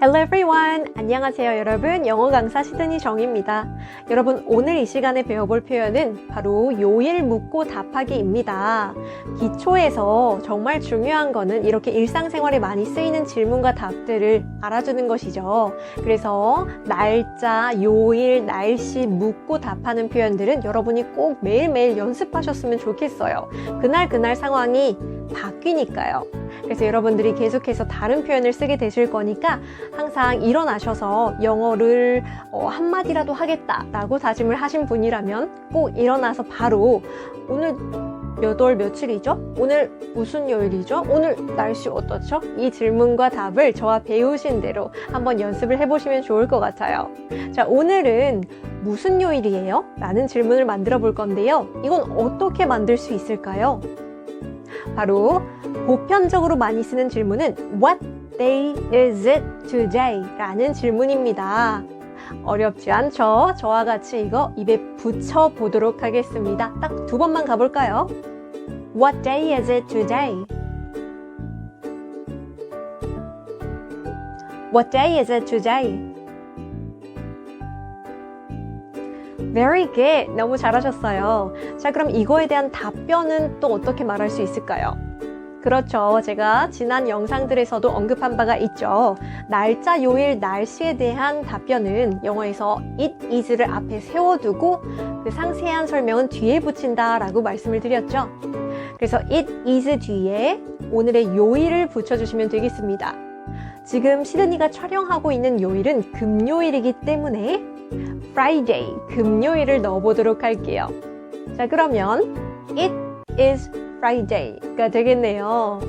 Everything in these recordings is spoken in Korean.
Hello everyone! 안녕하세요 여러분. 영어 강사 시드니 정입니다. 여러분 오늘 이 시간에 배워볼 표현은 바로 요일 묻고 답하기입니다. 기초에서 정말 중요한 거는 이렇게 일상생활에 많이 쓰이는 질문과 답들을 알아주는 것이죠. 그래서 날짜, 요일, 날씨 묻고 답하는 표현들은 여러분이 꼭 매일매일 연습하셨으면 좋겠어요. 그날 그날 상황이 바뀌니까요. 그래서 여러분들이 계속해서 다른 표현을 쓰게 되실 거니까 항상 일어나셔서 영어를 어, 한마디라도 하겠다라고 다짐을 하신 분이라면 꼭 일어나서 바로 오늘 몇 월 며칠이죠? 오늘 무슨 요일이죠? 오늘 날씨 어떻죠? 이 질문과 답을 저와 배우신 대로 한번 연습을 해보시면 좋을 것 같아요. 자, 오늘은 무슨 요일이에요? 라는 질문을 만들어 볼 건데요. 이건 어떻게 만들 수 있을까요? 바로 보편적으로 많이 쓰는 질문은 What day is it today? 라는 질문입니다. 어렵지 않죠? 저와 같이 이거 입에 붙여 보도록 하겠습니다. 딱 두 번만 가볼까요? What day is it today? What day is it today? Very good. 너무 잘하셨어요. 자, 그럼 이거에 대한 답변은 또 어떻게 말할 수 있을까요? 그렇죠. 제가 지난 영상들에서도 언급한 바가 있죠. 날짜, 요일, 날씨에 대한 답변은 영어에서 it is를 앞에 세워두고 그 상세한 설명은 뒤에 붙인다 라고 말씀을 드렸죠. 그래서 it is 뒤에 오늘의 요일을 붙여주시면 되겠습니다. 지금 시드니가 촬영하고 있는 요일은 금요일이기 때문에 Friday, 금요일을 넣어보도록 할게요. 자, 그러면 it is Friday가 되겠네요.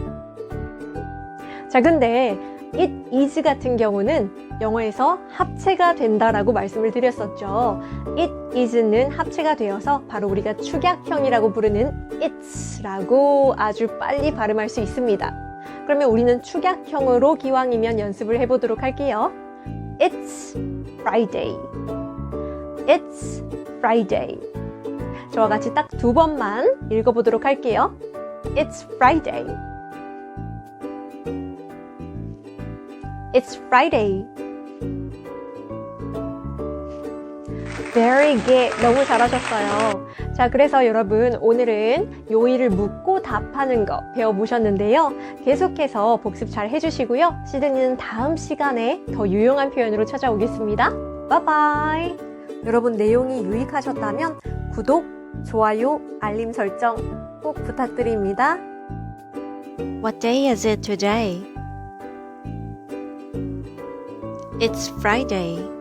자, 근데 it is 같은 경우는 영어에서 합체가 된다라고 말씀을 드렸었죠. it is는 합체가 되어서 바로 우리가 축약형이라고 부르는 it's라고 아주 빨리 발음할 수 있습니다. 그러면 우리는 축약형으로 기왕이면 연습을 해보도록 할게요. It's Friday. It's Friday. 저와 같이 딱 두 번만 읽어보도록 할게요. It's Friday. It's Friday. Very good. 너무 잘하셨어요. 자, 그래서 여러분, 오늘은 요일을 묻고 답하는 거 배워보셨는데요. 계속해서 복습 잘 해주시고요. 시드니는 다음 시간에 더 유용한 표현으로 찾아오겠습니다. 바이바이. 여러분, 내용이 유익하셨다면 구독, 좋아요, 알림 설정 꼭 부탁드립니다. What day is it today? It's Friday.